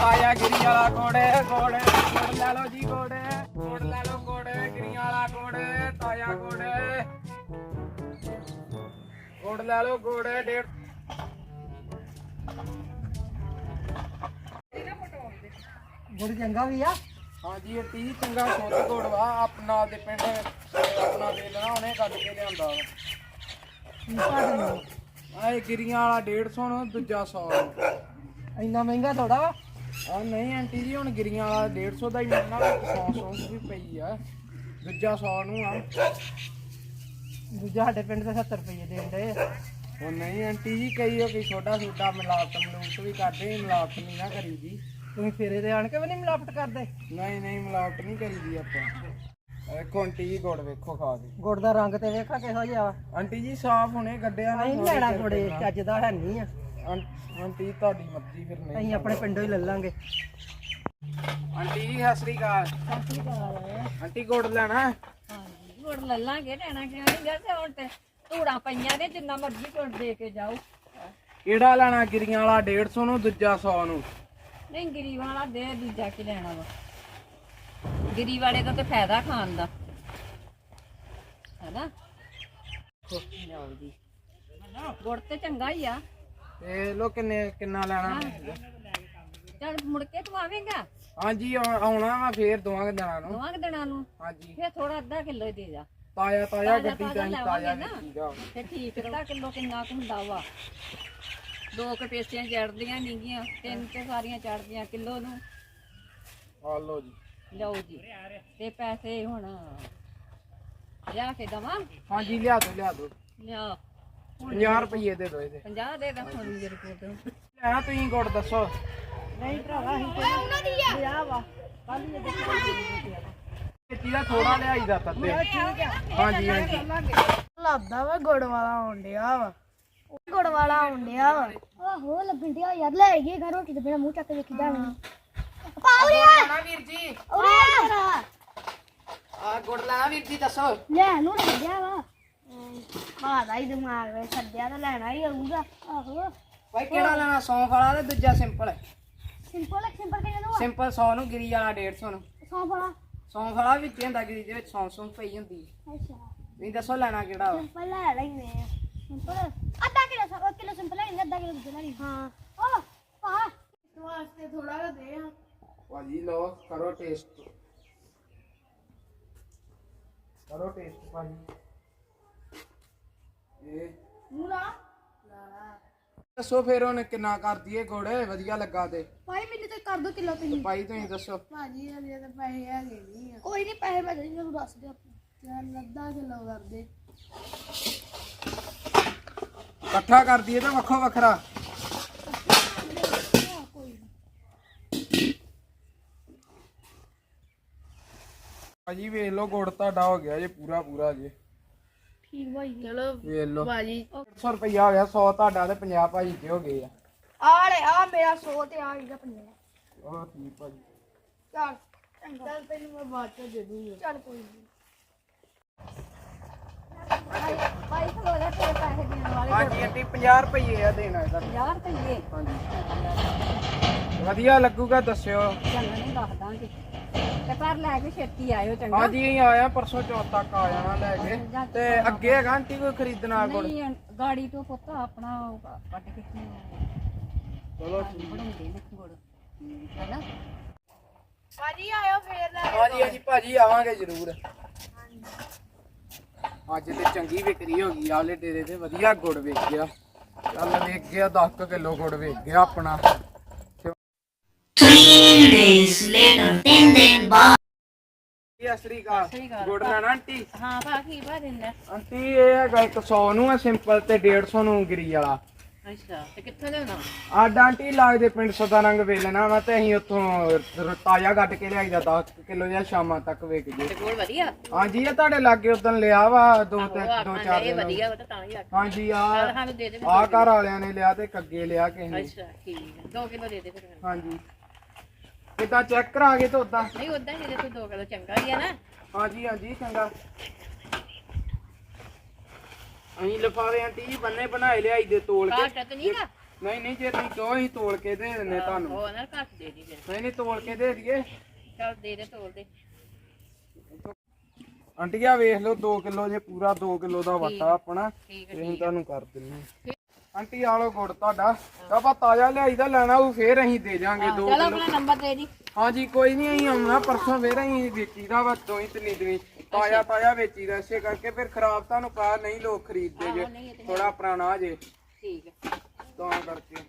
ਤਾਇਆ ਗਿਰੀ ਵਾਲਾ ਕੋੜੇ ਕੋੜੇ ਕੋੜ ਲੈ ਲਓ ਜੀ ਕੋੜੇ ਕੋੜ ਲੈ ਲਓ ਕੋੜੇ ਗਿਰੀ ਵਾਲਾ ਕੋੜੇ ਤਾਇਆ ਕੋੜੇ ਕੋੜ ਲੈ ਲਓ ਕੋੜੇ ਡੇਢ ਗੁੜ ਚੰਗਾ ਵੀ ਆ। ਹਾਂਜੀ ਇਹ ਤੀ ਚੰਗਾ ਸੁੱਧ ਕੋੜ ਵਾ ਆਪਣਾ ਦੇ ਪਿੰਡ ਆਪਣਾ ਦੇ ਲੈਣਾ ਉਹਨੇ ਕੱਢ ਕੇ ਲਿਆਂਦਾ ਵਾ। ਕੀ ਭਾਅ ਦਿੰਦੇ ਆ ਇਹ ਗਿਰੀਆਂ ਵਾਲਾ 150 ਨੂੰ ਦੂਜਾ 100 ਨੂੰ ਇੰਨਾ ਮਹਿੰਗਾ ਥੋੜਾ ਵਾ। ਆ ਨਹੀਂ ਆਂਟੀ ਜੀ ਹੁਣ ਗਿਰੀਆਂ ਵਾਲਾ 150 ਦਾ ਹੀ ਮਿਲਣਾ ਵਿੱਚ 100 100 ਵੀ ਪਈ ਆ। ਦੂਜਾ 100 ਨੂੰ ਆ। ਦੂਜਾ ਸਾਡੇ ਪਿੰਡ ਤੇ 70 ਰੁਪਏ ਦੇਣ ਦੇ ਹੁਣ ਨਹੀਂ ਆਂਟੀ ਜੀ ਕਈ ਉਹ ਕੋਈ ਛੋਟਾ ਛੋਟਾ ਮਿਲਾਵਟ ਮਲੂਟ ਵੀ ਕਰਦੇ ਮਿਲਾਵਟ ਨਹੀਂ ਨਾ ਕਰੀ ਦੀ। ਤੁਸੀਂ ਫੇਰੇ ਤੇ ਆਣ ਕੇ ਵੀ ਨਹੀਂ ਮਿਲਾਵਟ ਕਰਦੇ? ਨਹੀਂ ਨਹੀਂ ਮਿਲਾਵਟ ਨਹੀਂ ਕਰੀ ਦੀ ਆਪਾਂ। ਵੇਖੋ ਆਂਟੀ ਜੀ ਗੁੜ ਵੇਖੋ ਖਾ ਕੇ। ਗੁੜ ਦਾ ਰੰਗ ਤੇ ਵੇਖਾ ਕਿਹੋ ਜਿਹਾ ਆਂਟੀ ਜੀ ਸਾਫ਼ ਹੁਣੇ ਕੱਢਿਆ ਨਾ ਅਸੀਂ ਨੀ ਲੈਣਾ ਗੁੜੇ ਚੱਜ ਦਾ ਹੈ ਨਹੀਂ ਆ। ਆਂ- ਆਂਟੀ ਤੁਹਾਡੀ ਮਰਜ਼ੀ ਫਿਰ ਨਹੀਂ ਅਸੀਂ ਆਪਣੇ ਪਿੰਡੋਂ ਹੀ ਲੈ ਲਾਂਗੇ। ਆਂਟੀ ਜੀ ਸਤਿ ਸ੍ਰੀ ਅਕਾਲ। ਆਂਟੀ ਗੁੜ ਲੈਣਾ ਹਾਂਜੀ ਗੁੜ ਲੈ ਲਾਂਗੇ ਲੈਣਾ ਕਿਉਂ ਨਹੀਂ? ਗਾ ਤੇ ਹੁਣ ਤੇ ਧੂੜਾਂ ਪਈਆਂ ਨੇ ਜਿੰਨਾ ਮਰਜ਼ੀ ਗੁੜ ਦੇ ਕੇ ਜਾਓ। ਕਿਹੜਾ ਲੈਣਾ ਗਿਰੀਆਂ ਵਾਲਾ 150 ਨੂੰ ਦੂਜਾ 100 ਨੂੰ? ਨਹੀਂ ਗਿਰੀ ਵਾਲਾ ਦੇ ਦੂਜਾ ਕੀ ਲੈਣਾ ਵਾ? ਗਿਰੀ ਵਾਲੇ ਦਾ ਤੇ ਫਾਇਦਾ ਖਾਣ ਦਾ। ਹੈਨਾ ਜੀ ਗੁੜ ਤੇ ਚੰਗਾ ਹੀ ਆ। ਇਹ ਲੋ ਕਿੰਨੇ ਕਿੰਨਾ ਲੈਣਾ। ਚੱਲ ਮੁੜ ਕੇ ਤੂੰ ਆਵੇਂਗਾ? ਹਾਂਜੀ ਆਉ- ਆਉਣਾ ਵਾ ਫੇਰ ਦੋਵਾਂ ਕੁ ਦਿਨਾਂ ਨੂੰ। ਦੋਵਾਂ ਕੁ ਦਿਨਾਂ ਨੂੰ? ਹਾਂਜੀ। ਫੇਰ ਥੋੜਾ ਅੱਧਾ ਕਿਲੋ ਹੀ ਦੇ ਜਾ। ਤਾਜ਼ਾ ਤਾਜ਼ਾ ਗੱਡੀ ਦਾ ਹੀ ਤਾਜ਼ਾ ਤਾਜ਼ਾ ਲੈਵਾਂਗੇ ਨਾ। ਵੇਚੀਦਾ ਤੇ ਠੀਕ ਅੱਧਾ ਕਿਲੋ ਕਿੰਨਾ ਕੁ ਹੁੰਦਾ ਵਾ? ਦੋ ਕਪੇਸੀਆਂ ਚੜਦੀਆਂ ਨਹੀਂਗੀਆਂ ਤਿੰਨ ਤੇ ਸਾਰੀਆਂ ਚੜਦੀਆਂ ਕਿਲੋ ਨੂੰ। ਆ ਲੋ ਜੀ। ਲਓ ਜੀ। ਤੇ ਪੈਸੇ ਹੁਣ ਲਿਆ ਕੇ ਦਵਾਂ? ਹਾਂਜੀ ਲਿਆ ਦੋ ਲਿਆ ਦੋ ਲਿਆ। 50 ਰੁਪਏ ਦੇ ਦੋ ਇਹਦੇ। 50 ਦੇ ਦਾਂ ਹੁਣ ਮੇਰੇ ਕੋਲ ਤਾਂ। ਲੈਣਾ ਤੁਸੀਂ ਗੁੜ ਦੱਸੋ। ਨਹੀਂ ਭਰਾਵਾ ਅਸੀਂ ਤੇ ਲਿਆ ਵਾ। ਕੱਲ ਹੀ ਦਾ ਥੋੜਾ ਲਿਆਈਦਾ ਤੱਤੇ ਹਾਂਜੀ ਹਾਂਜੀ। ਲੱਗਦਾ ਵਾ ਗੁੜ ਵਾਲਾ ਆਉਣ ਡਿਆ ਵਾ। ਗੁੜ ਵਾਲਾ ਆਉਣ ਡਿਆ ਵਾ। ਆਹੋ ਲੱਗਣ ਡਿਆ ਯਾਰ। ਲੈ ਗਏ ਘਰ ਰੋਟੀ ਤੇ ਬਿਨਾ ਮੂੰਹ ਚੱਕ ਕੇ ਵੇਖੀ ਜਾਣਾ ਪਾਉ ਲੈਣਾ ਵੀਰ ਜੀ। ਉਰੇ ਆ ਗੁੜ ਲੈਣਾ ਵੀਰ ਜੀ ਦੱਸੋ। ਲੈ ਨੂੰ ਲੱਗਿਆ ਵਾ। ਬਾਦਾ ਹੀ ਦਿਮਾਗ ਵਿੱਚ ਛੱਡਿਆ ਤਾਂ ਲੈਣਾ ਹੀ ਆਊਗਾ ਆਹੋ। ਭਾਈ ਕਿਹੜਾ ਲੈਣਾ? ਸੌਂਫ ਵਾਲਾ ਤੇ ਦੂਜਾ ਸਿੰਪਲ ਸਿੰਪਲ ਸਿੰਪਲ ਕਿਹਨੇ ਦਵਾ ਸਿੰਪਲ 100 ਨੂੰ ਗਿਰੀ ਵਾਲਾ 150 ਨੂੰ। ਸੌ ਫੜਾ ਸੌਂਫ ਵਾਲਾ ਵਿੱਚ ਹੀ ਹੁੰਦਾ ਗਿਰੀ ਦੇ ਵਿੱਚ ਸੌਂਫ ਸੌਂਫ ਪਈ ਹੁੰਦੀ ਅੱਛਾ। ਤੁਸੀਂ ਦੱਸੋ ਲੈਣਾ ਕਿਹੜਾ ਵਾ? ਸਿੰਪਲ ਲੈ ਲੈਨੇ ਆ। ਸਿੰਪਲ। ਅੱਧਾ ਕਿਲੋ ਸਾ ਕਿਲੋ ਸਿੰਪਲ ਲੈਣੇ ਅੱਧਾ ਕਿਲੋ ਦੂਜਾ ਲੈਣੀ ਹਾਂ। ਪਾ ਇਸ ਵਾਸਤੇ ਥੋੜਾ ਜਿਹਾ ਦੇ ਆ ਭਾਜੀ ਲਓ ਕਰੋ ਟੇਸਟ। ਕਰੋ ਟੇਸਟ ਭਾਜੀ। ਦੱਸੋ ਫਿਰ ਉਹਨੇ ਕਿੰਨਾ ਕਰ ਦਈਏ ਗੁੜ? ਵਧੀਆ ਲੱਗਾ ਤੇ। ਭਾਈ ਮੈਨੂੰ ਤੇ ਕਰ ਦੋ ਕਿਲੋ ਤੁਸੀਂ। ਭਾਈ ਤੁਸੀਂ ਦੱਸੋ। ਭਾਜੀ ਹਲੇ ਤਾਂ ਪੈਸੇ ਹੈਗੇ ਨਹੀਂ ਆ। ਕੋਈ ਨਹੀਂ ਪੈਸੇ ਮੈਂ ਤੁਹਾਨੂੰ ਦੱਸ ਦਿਓ ਯਾਰ ਅੱਧਾ ਕਿਲੋ ਕਰ ਦੇ। ਇਕੱਠਾ ਕਰ ਦਈਏ ਤਾਂ ਵੱਖੋ ਵੱਖਰਾ। ਭਾਜੀ ਵੇਖ ਲਓ ਗੁੜ ਤੁਹਾਡਾ ਹੋ ਗਿਆ ਜੇ ਪੂਰਾ ਪੂਰਾ ਜੇ। ਠੀਕ ਭਾਈ ਚਲੋ ਵੇਖ ਲਓ। ਭਾਜੀ। 100 ਰੁਪਇਆ ਹੋ ਗਿਆ 100 ਤੁਹਾਡਾ ਤੇ 50 ਭਾਜੀ ਦੇ ਹੋ ਗਏ ਆ। ਆ ਲੈ ਆ ਮੇਰਾ 100 ਤੇ ਆ ਇਹਦਾ 50 ਉਹ ਠੀਕ ਭਾਜੀ? ਚੱਲ ਚੱਲ ਤੈਨੂੰ ਮੈਂ ਬਾਅਦ ਚ ਦੇ ਦੂੰਗਾ। ਚੱਲ ਕੋਈ ਨਹੀਂ ਭਾਈ ਖਲੋ ਜਾ ਤੇਰੇ ਪੈਸੇ ਦੇਣ ਵਾਲੇ ਹਾਂਜੀ ਆਂਟੀ 50 ਰੁਪਏ ਆ ਦੇਣਾ ਇਹਦਾ 50 ਰੁਪਏ ਹਾਂਜੀ। ਵਧੀਆ ਲੱਗੂਗਾ ਦੱਸਿਓ। ਨਹੀਂ ਦੱਸ ਦਾਂਗੇ। ਤੇ ਪਰ ਲੈ ਕੇ ਛੇਤੀ ਆਇਓ ਚੰਗਾ। ਹਾਂਜੀ ਅਸੀਂ ਆਇਆ ਪਰਸੋਂ ਚੌਥ ਤੱਕ ਆ ਜਾਣਾ ਲੈ ਕੇ। ਤੇ ਅੱਗੇ ਹੈਗਾ ਆਂਟੀ ਕੋਈ ਖਰੀਦਣਾ ਗੁੜ ਨਹੀਂ ਗਾੜੀ ਤੋਂ ਪੁੱਤ ਆਪਣਾ ਉਹ ਕੱਟ ਕੇ ਚਲੋ ਠੀਕ। ਬਣਾਉਂਦੇ ਨੇ ਗੁੜ ਹੈਨਾ? ਭਾਜੀ ਆਇਓ ਫੇਰ ਲੈ ਹਾਂਜੀ ਹਾਂਜੀ ਭਾਜੀ ਆਵਾਂਗੇ ਜ਼ਰੂਰ। ਅੱਜ ਤੇ ਚੰਗੀ ਵਿਕਰੀ ਹੋ ਗਈ ਆਲੇ ਡੇਰੇ ਤੇ ਵਧੀਆ ਗੁੜ ਵੇਚ ਗਿਆ ਚੱਲ ਵੇਚ ਗਿਆ 10 ਕਿਲੋ ਗੁੜ ਵੇਚ ਗਿਆ ਆਪਣਾ। ਇਹ ਅਸਰੀ ਕਾ ਗੁੜ ਲੈਣਾ ਆਂਟੀ। ਹਾਂ ਭਾ ਕੀ ਭਾ ਦਿੰਦਾ? ਆਂਟੀ ਇਹ ਹੈਗਾ 100 ਨੂੰ ਹੈ ਸਿੰਪਲ ਤੇ 150 ਨੂੰ ਗਿਰੀ ਵਾਲਾ। ਅੱਛਾ ਤੇ ਕਿੱਥੋਂ ਲਿਆਉਣਾ? ਆਡ ਆਂਟੀ ਲੱਗਦੇ ਪਿੰਡ ਸਦਾ ਰੰਗ ਵੇਲਣਾ ਵਾ ਤੇ ਅਸੀਂ ਉੱਥੋਂ ਤਾਜ਼ਾ ਕੱਢ ਕੇ ਲਿਆਈਦਾ 10 ਕਿਲੋ ਜਾਂ ਸ਼ਾਮਾਂ ਤੱਕ ਵੇਚ ਜੇ। ਤੇ ਗੁੜ ਵਧੀਆ? ਹਾਂਜੀ ਇਹ ਤੁਹਾਡੇ ਲਾਗੇ ਉਦੋਂ ਲਿਆ ਵਾ ਦੋ ਤੇ ਦੋ ਚਾਰ ਦਿਨ। ਵਧੀਆ ਤਾਂ ਹੀ ਆ ਹਾਂਜੀ ਆ ਸਾਨੂੰ ਦੇ ਦੇ ਆ ਘਰ ਵਾਲਿਆਂ ਨੇ ਲਿਆ ਤੇ ਕੱਗੇ ਲਿਆ ਕਿਸੇ ਨੇ ਅੱਛਾ ਠੀਕ ਹੈ। 2 ਕਿਲੋ ਦੇ ਦੇ ਫਿਰ। ਹਾਂਜੀ। ਕਿੱਦਾਂ ਚੈੱਕ ਕਰਾ ਕੇ ਤਾਂ ਉਦਾਂ ਨਹੀਂ ਉਦਾਂ ਹੀ ਦੇ ਤੂੰ 2 ਕਿਲੋ ਚੰਗਾ ਹੀ ਆ ਨਾ। ਹਾਂਜੀ ਹਾਂਜੀ ਚੰਗਾ। ਅਸੀਂ ਲਿਫਾਵੇ ਆਂਟੀ ਜੀ ਬੰਨੇ ਬਣਾਏ ਲਿਆਈ ਦੇ ਤੋਲ ਕੇ। ਘੱਟ ਤੇ ਨਹੀਂਗਾ ਨਹੀਂ ਨਹੀਂ ਜੇ ਤੁਸੀਂ ਕਹੋ ਅਸੀਂ ਤੋਲ ਕੇ ਦੇ ਦਿੰਨੇ ਤੁਹਾਨੂੰ। ਉਹ ਨਾ ਘੱਟ ਦੇ ਦੀ ਫਿਰ ਨਹੀਂ ਨਹੀਂ ਤੋਲ ਕੇ ਦੇ ਦਈਏ। ਚੱਲ ਦੇ ਦੇ ਤੋਲ ਦੇ। ਆਂਟੀ ਆ ਵੇਖ ਲਓ 2 ਕਿਲੋ ਜੇ ਪੂਰਾ 2 ਕਿਲੋ ਦਾ ਵਟਾ ਆਪਣਾ ਠੀਕ ਅਸੀਂ ਤੁਹਾਨੂੰ ਕਰ ਦਿੰਨੇ। ਆਂਟੀ ਆਲੋ ਗੁੜ ਤੁਹਾਡਾ। ਆਪਾਂ ਤਾਜ਼ਾ ਲਿਆਈ ਦਾ ਲੈਣਾ ਉਹ ਫੇਰ ਅਸੀਂ ਦੇ ਜਾਾਂਗੇ 2 ਚਲੋ ਆਪਣਾ ਨੰਬਰ ਦੇ ਦੀ। ਹਾਂਜੀ ਕੋਈ ਨਹੀਂ ਅਸੀਂ ਆਉਣਾ ਪਰਸੋਂ ਫੇਰ ਅਸੀਂ ਵੇਚੀ ਦਾ ਵਾ ਦੋਈ ਤਿੰਨੀ ਦਿਨੀ। ਤਾਜ਼ਾ ਤਾਜ਼ਾ ਵੇਚੀ ਦਾ ਇਸੇ ਕਰਕੇ ਫਿਰ ਖਰਾਬ ਤੁਹਾਨੂੰ ਪਾ ਨਹੀਂ ਲੋਕ ਖਰੀਦਦੇ ਜੇ। ਥੋੜਾ ਪੁਰਾਣਾ ਜੇ। ਠੀਕ ਹੈ। ਤਾਂ ਕਰਕੇ।